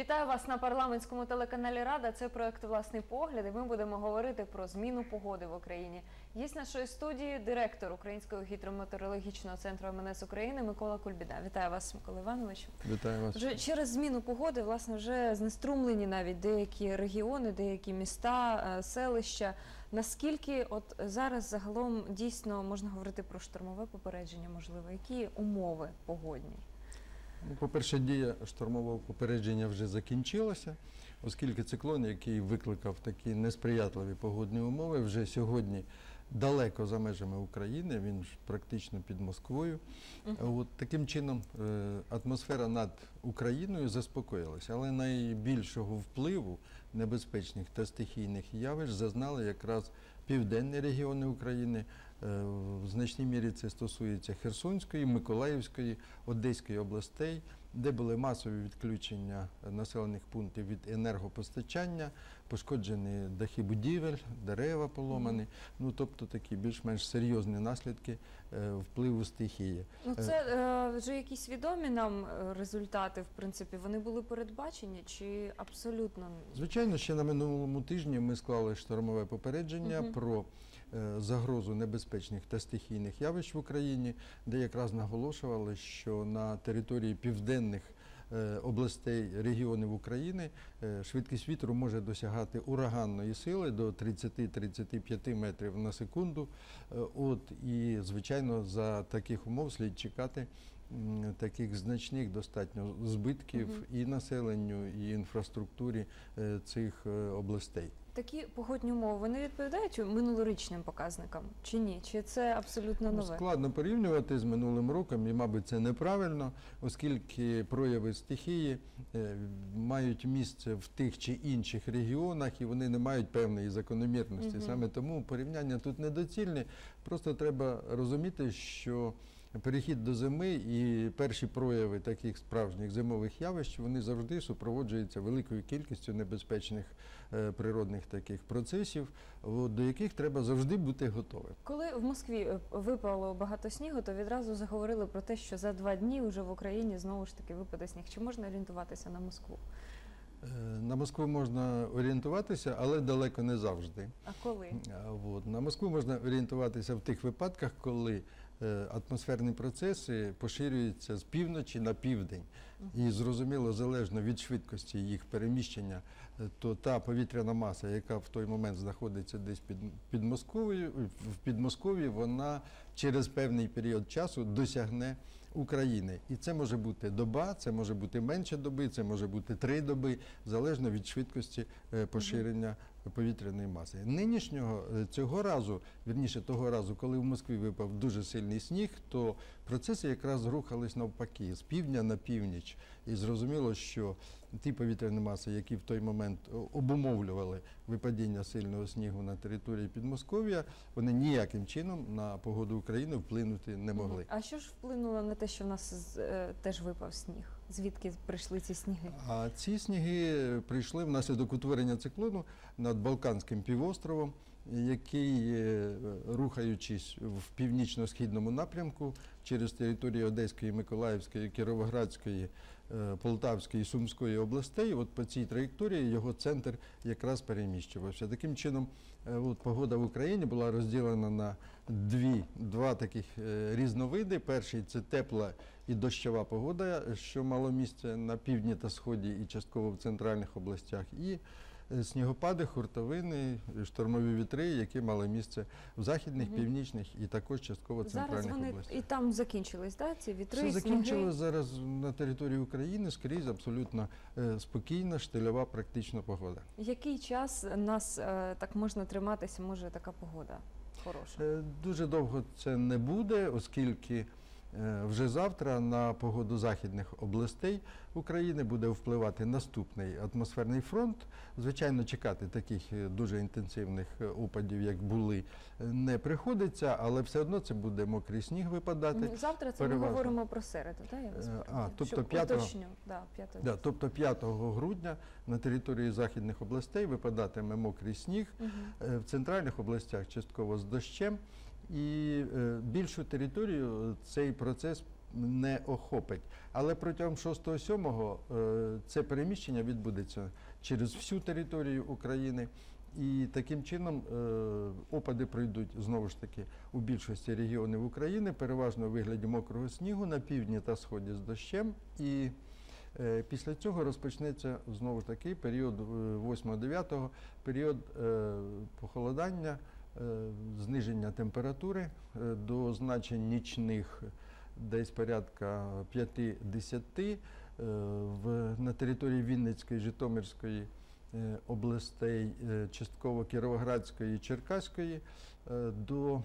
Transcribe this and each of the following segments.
Вітаю вас на парламентському телеканалі Рада. Це проект Власний погляд. І ми будемо говорити про зміну погоди в Україні. Є з нашої студії директор Українського гідрометеорологічного центру МНС України Микола Кульбіда. Вітаю вас, Микола Іванович. Вітаю вас. Вже через зміну погоди, власне, вже знеструмлені навіть деякі регіони, деякі міста, е, селища. Наскільки от зараз загалом дійсно можна говорити про штормове попередження? Можливо, які умови погодні? Ну, По-перше, дія штормового попередження вже закінчилася, оскільки циклон, який викликав такі несприятливі погодні умови, вже сьогодні далеко за межами України, він ж практично під Москвою. От таким чином е, атмосфера над Україною заспокоїлася, але найбільшого впливу небезпечних та стихійних явищ зазнали якраз південні регіони України. Е, В значній мірі це стосується Херсонської, Миколаївської, Одеської областей, де були масові відключення населених пунктів від енергопостачання, пошкоджені дахи будівель, дерева поломані. Ну тобто такі більш-менш серйозні наслідки е, впливу стихії. Ну, це е, вже якісь відомі нам е, результати, в принципі, вони були передбачені чи абсолютно Звичайно, ще на минулому тижні ми склали штормове попередження Мгм. про е, загрозу небезпечних та стихійних явищ в Україні, де якраз наголошували, що на території південних е, областей регіонів України е, швидкість вітру може досягати ураганної сили до 30-35 метрів на секунду. Е, От і звичайно за таких умов слід чекати таких значних достатньо збитків Мгм. і населенню, і інфраструктурі е, цих е, областей. Такі погодні умови вони відповідають минулорічним показникам чи ні? Чи це абсолютно Ну, нове? Складно порівнювати з минулим роком, і, мабуть, це неправильно, оскільки прояви стихії е, мають місце в тих чи інших регіонах, і вони не мають певної закономірності. Мгм. Саме тому порівняння тут недоцільне. Просто треба розуміти, що перехід до зими і перші прояви таких справжніх зимових явищ вони завжди супроводжуються великою кількістю небезпечних е, природних таких процесів, до яких треба завжди бути готовим. Коли в Москві е, випало багато снігу, то відразу заговорили про те, що за два дні вже в Україні знову ж таки випаде сніг. Чи можна орієнтуватися на Москву? Е, На Москву можна орієнтуватися, але далеко не завжди. А коли? От. На Москву можна орієнтуватися в тих випадках, коли атмосферні процеси поширюються з півночі на південь. І зрозуміло, залежно від швидкості їх переміщення, е, то та повітряна маса, яка в той момент знаходиться десь під, під Московією, в Підмосков'ї, вона через певний період часу досягне України. І це може бути доба, це може бути менше доби, це може бути три доби, залежно від швидкості е, поширення повітряної маси. Нинішнього е, цього разу, вірніше того разу, коли в Москві випав дуже сильний сніг, то процеси якраз рухались навпаки з півдня на північ. І зрозуміло, що ті повітряні маси, які в той момент обумовлювали випадіння сильного снігу на території Підмосков'я, вони ніяким чином на погоду України вплинути не могли. А що ж вплинуло на те, що в нас е, теж випав сніг? Звідки прийшли ці сніги? А ці сніги прийшли внаслідок утворення циклону над Балканським півостровом, який, е, рухаючись в північно-східному напрямку через територію Одеської, Миколаївської, Кіровоградської, е, і Сумської областей, от по цій траєкторії його центр якраз переміщувався. Таким чином, е, от погода в Україні була розділена на дві, два таких е, різновиди. Перший це тепла і дощова погода, що мало місце на півдні та сході і частково в центральних областях. І снігопади, хуртовини, штормові вітри, які мали місце в західних, північних і також частково Зараз центральних вони областях. і там закінчились, да? ці вітри, Все закінчилось зараз на території України скрізь абсолютно е, спокійна, штильова, практична погода. Який час нас е, так можна триматися, може така погода хороша? Е, Дуже довго це не буде, оскільки е, вже завтра на погоду західних областей України буде впливати наступний атмосферний фронт. Звичайно, чекати таких е, дуже інтенсивних е, опадів, як були, е, не приходиться, але все одно це буде мокрий сніг випадати. Ну, Завтра це ми говоримо про середу, так? Я вас Е, а, тобто Щоб 5-го? уточню, да, 5 Да, тобто 5 грудня на території західних областей випадатиме мокрий сніг. Е, В центральних областях частково з дощем. І е, більшу територію цей процес не охопить. Але протягом 6-7 е, це переміщення відбудеться через всю територію України. І таким чином е, опади пройдуть знову ж таки у більшості регіонів України, переважно у вигляді мокрого снігу на півдні та сході з дощем. І після цього розпочнеться знову ж таки період е, 8-9, період похолодання, зниження температури е, до значень нічних десь порядка 5-10 е, в, на території Вінницької, Житомирської е, областей, е, частково Кіровоградської і Черкаської е, до е,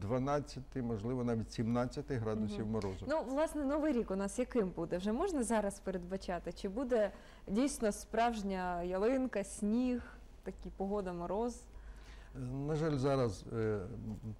12, можливо, навіть 17 градусів Мгм. морозу. Ну, власне, новий рік у нас яким буде? Вже можна зараз передбачати? Чи буде дійсно справжня ялинка, сніг, такий погода, мороз? На жаль, зараз е,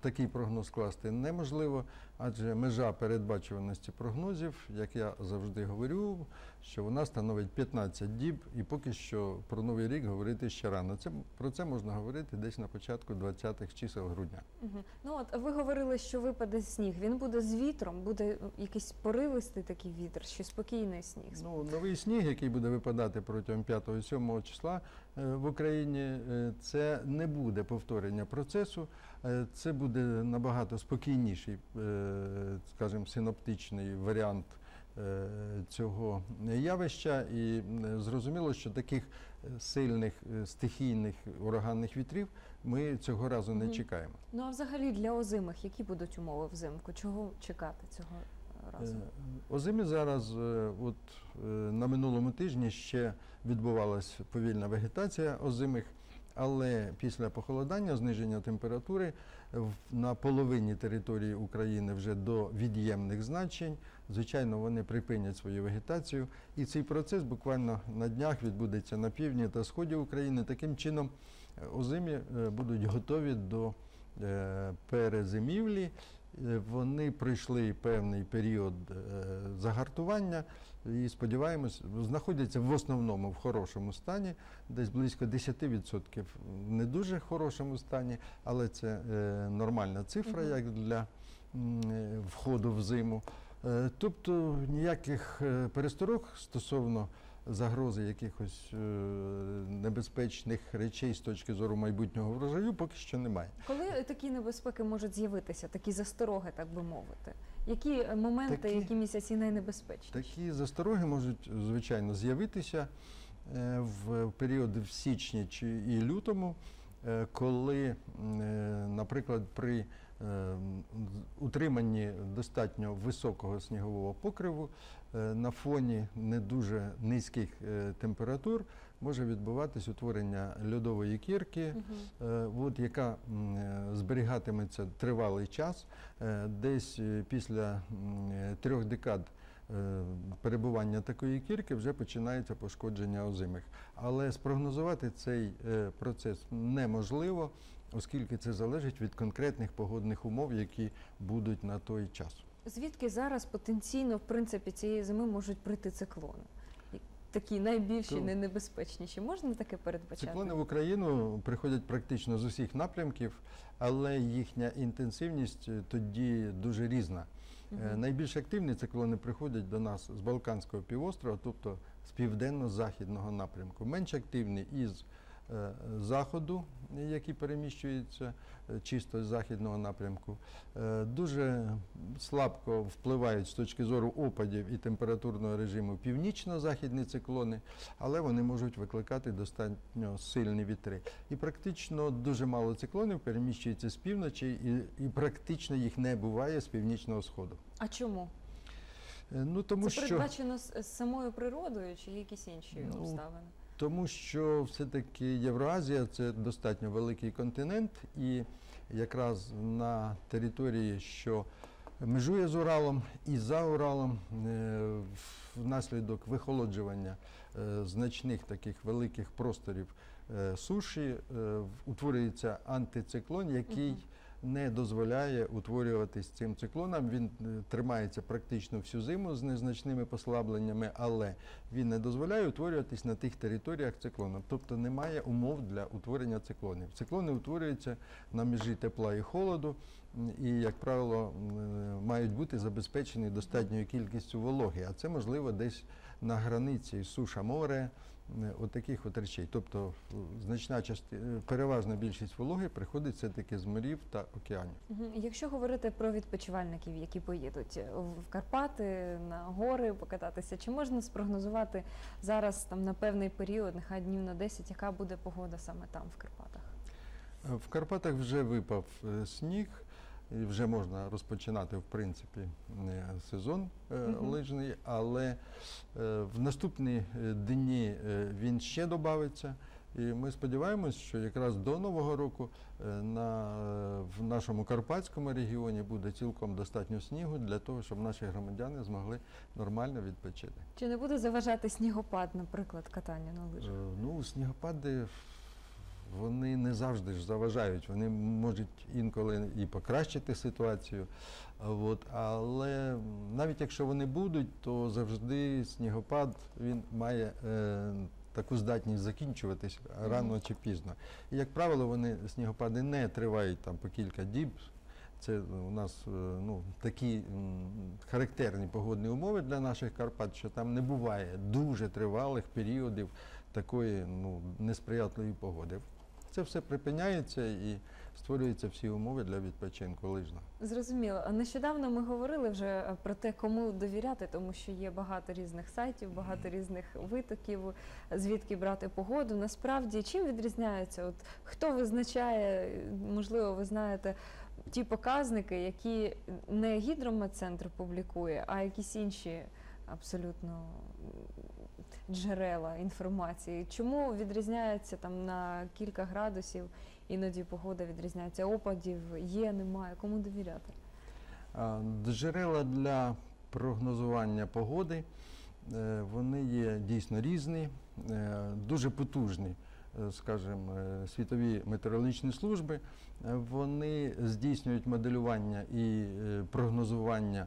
такий прогноз скласти неможливо, адже межа передбачуваності прогнозів, як я завжди говорю, що вона становить 15 діб, і поки що про новий рік говорити ще рано. Це про це можна говорити десь на початку 20-х чисел грудня. Угу. Ну от ви говорили, що випаде сніг. Він буде з вітром, буде якийсь поривистий такий вітер, чи спокійний сніг. Ну, новий сніг, який буде випадати протягом 5-7 числа е, в Україні, е, це не буде повторення процесу, е, це буде набагато спокійніший, скажімо, синоптичний варіант е, цього явища. І зрозуміло, що таких е, сильних е, стихійних ураганних вітрів ми цього разу не чекаємо. Ну а взагалі для озимих які будуть умови взимку? Чого чекати цього разу? Озимі зараз, от на минулому тижні ще відбувалась повільна вегетація озимих, але після похолодання, зниження температури на половині території України вже до від'ємних значень. Звичайно, вони припинять свою вегетацію, і цей процес буквально на днях відбудеться на півдні та сході України. Таким чином, е, озимі е, будуть готові до е, перезимівлі. Вони пройшли певний період загартування і сподіваємось, знаходяться в основному в хорошому стані, десь близько 10% в не дуже хорошому стані, але це е, нормальна цифра, як для е, входу в зиму. Е, Тобто ніяких е, пересторог стосовно загрози якихось е, небезпечних речей з точки зору майбутнього врожаю поки що немає. Коли такі небезпеки можуть з'явитися, такі застороги, так би мовити? Які е, моменти, Такі- які місяці найнебезпечніші? Такі застороги можуть звичайно з'явитися е, в періоди в січні чи і лютому, коли, е, наприклад, при е, утриманні достатньо високого снігового покриву е, на фоні не дуже низьких е, температур може відбуватись утворення льодової кірки. Е, от, яка е, зберігатиметься тривалий час, Е, десь е, після е, трьох декад е, перебування такої кірки вже починається пошкодження озимих. Але спрогнозувати цей е, процес неможливо, оскільки це залежить від конкретних погодних умов, які будуть на той час. Звідки зараз потенційно, в принципі, цієї зими можуть прийти циклони? Такі найбільші, То- найнебезпечніші. Можна таке передбачати? Циклони в Україну приходять практично з усіх напрямків, але їхня інтенсивність е, тоді дуже різна. Е. Найбільш активні циклони приходять до нас з Балканського півострова, тобто з південно-західного напрямку. Менш активні із заходу, які переміщуються е, чисто з західного напрямку. Е, Дуже слабко впливають з точки зору опадів і температурного режиму північно-західні циклони, але вони можуть викликати достатньо сильні вітри. І практично дуже мало циклонів переміщується з півночі, і, і практично їх не буває з північного сходу. А чому? Е, Ну тому Це що передбачено з самою природою чи якісь інші Ну, обставини? Тому що все-таки Євроазія це достатньо великий континент, і якраз на території, що межує з Уралом і за Уралом, е, внаслідок вихолоджування е, значних таких великих просторів е, суші утворюється антициклон, який. Не дозволяє утворюватись цим циклонам. Він е, тримається практично всю зиму з незначними послабленнями, але він не дозволяє утворюватись на тих територіях циклоном. Тобто немає умов для утворення циклонів. Циклони утворюються на межі тепла і холоду, і, як правило, е, мають бути забезпечені достатньою кількістю вологи. А це можливо десь на границі суша море. Е, От таких от речей. Тобто е, значна частина, переважна більшість вологи приходить все-таки з морів та океанів. Якщо говорити про відпочивальників, які поїдуть в Карпати на гори покататися, чи можна спрогнозувати зараз там на певний період, нехай днів на 10, яка буде погода саме там в Карпатах? Е, В Карпатах вже випав е, сніг, і вже можна розпочинати в принципі е, сезон Мгм. лижний, але е, в наступні дні він ще додається. І ми сподіваємось, що якраз до Нового року на, в нашому Карпатському регіоні буде цілком достатньо снігу для того, щоб наші громадяни змогли нормально відпочити. Чи не буде заважати снігопад, наприклад, катання на лижах? Ну, снігопади вони не завжди ж заважають. Вони можуть інколи і покращити ситуацію. От, але навіть якщо вони будуть, то завжди снігопад він має е, таку здатність закінчуватись рано чи пізно. І, як правило, вони снігопади не тривають там по кілька діб. Це у нас е, ну, такі характерні погодні умови для наших Карпат, що там не буває дуже тривалих періодів такої ну, несприятливої погоди. Це все припиняється і створюються всі умови для відпочинку лижного. Зрозуміло. Нещодавно ми говорили вже е, про те, кому довіряти, тому що є багато різних сайтів, багато різних витоків, звідки брати погоду. Насправді, чим відрізняється? От хто визначає, можливо, ви знаєте ті показники, які не гідрометцентр публікує, а якісь інші абсолютно джерела інформації. Чому відрізняється там на кілька градусів? Іноді погода відрізняється, опадів є, немає. Кому довіряти? Джерела для прогнозування погоди е, вони є дійсно різні, е, дуже потужні, е, скажімо, світові метеорологічні служби. Вони здійснюють моделювання і прогнозування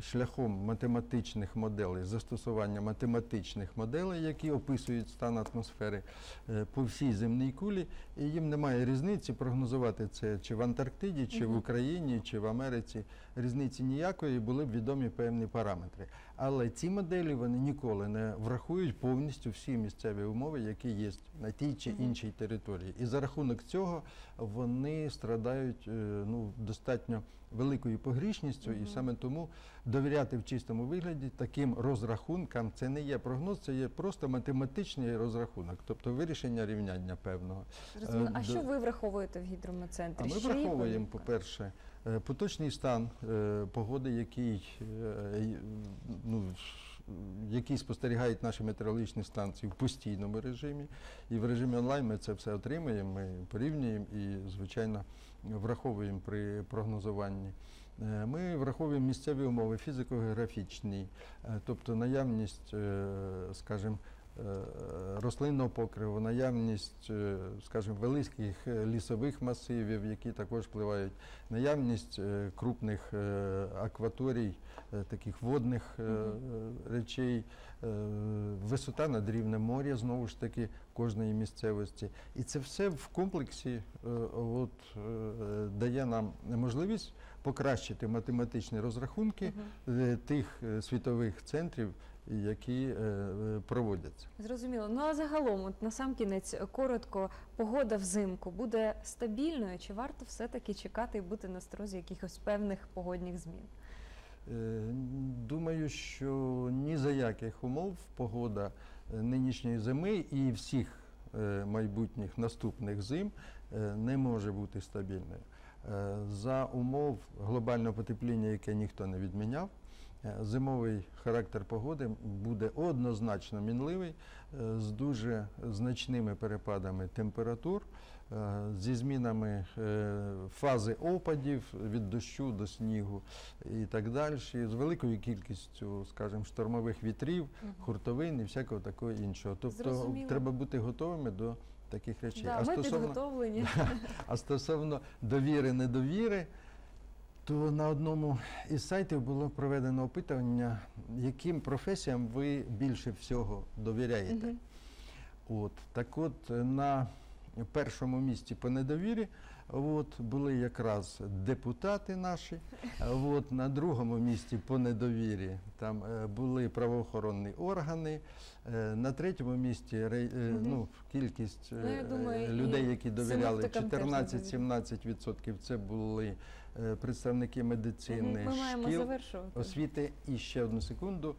шляхом математичних моделей, застосування математичних моделей, які описують стан атмосфери е, по всій земній кулі, і їм немає різниці прогнозувати це чи в Антарктиді, чи в Україні, чи в Америці. Різниці ніякої, були б відомі певні параметри. Але ці моделі вони ніколи не врахують повністю всі місцеві умови, які є на тій чи іншій території. І за рахунок цього вони страдають е, ну, достатньо великою погрішністю, Мгм. і саме тому довіряти в чистому вигляді таким розрахункам це не є прогноз, це є просто математичний розрахунок, тобто вирішення рівняння певного. Зрозуміло. Е, А до- що ви враховуєте в гідрометцентрі? А ми враховуємо, по-перше, е, поточний стан е, погоди, який, ну, який спостерігають наші метеорологічні станції в постійному режимі. І в режимі онлайн ми це все отримуємо, ми порівнюємо і, звичайно, враховуємо при прогнозуванні. Е, Ми враховуємо місцеві умови фізико-географічні, е, тобто наявність, е, скажімо, рослинного покриву, наявність, е, скажімо, великих е, лісових масивів, які також впливають, наявність е, крупних е, акваторій, е, таких водних е, е, речей, е, висота над рівнем моря, знову ж таки, кожної місцевості. І це все в комплексі е, от, е, дає нам можливість покращити математичні розрахунки е, тих е, світових центрів, які е, е, проводяться. Зрозуміло. Ну а загалом, от на сам кінець, коротко, погода взимку буде стабільною, чи варто все-таки чекати і бути на сторозі якихось певних погодних змін? Е, Думаю, що ні за яких умов погода е, нинішньої зими і всіх е, майбутніх наступних зим е, не може бути стабільною. Е, За умов глобального потепління, яке ніхто не відміняв, е, зимовий характер погоди буде однозначно мінливий е, з дуже значними перепадами температур. е, Зі змінами е, фази опадів від дощу до снігу і так далі, з великою кількістю, скажімо, штормових вітрів, хуртовин і всякого такого іншого. Тобто Зрозуміло. треба бути готовими до таких речей. Да, а, ми стосовно, а стосовно довіри, недовіри, то на одному із сайтів було проведено опитування, яким професіям ви більше всього довіряєте. Мгм. От так от на першому місці по недовірі от, були якраз депутати наші. От, на другому місці по недовірі там е, були правоохоронні органи. е, На третьому місці е, ну, кількість Ну, думаю, людей, які довіряли синоптикам теж недовіряли. 14-17% це були представники медицини, Ми шкіл освіти. І ще одну секунду.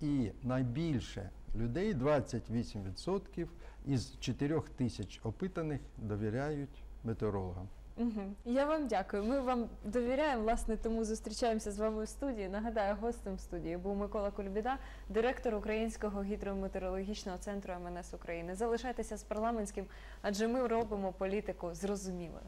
І найбільше людей, 28% із 4 тисяч опитаних довіряють метеорологам. Угу. Я вам дякую. Ми вам довіряємо, власне, тому зустрічаємося з вами в студії. Нагадаю, гостем студії був Микола Кульбіда, директор Українського гідрометеорологічного центру МНС України. Залишайтеся з парламентським, адже ми робимо політику зрозумілою.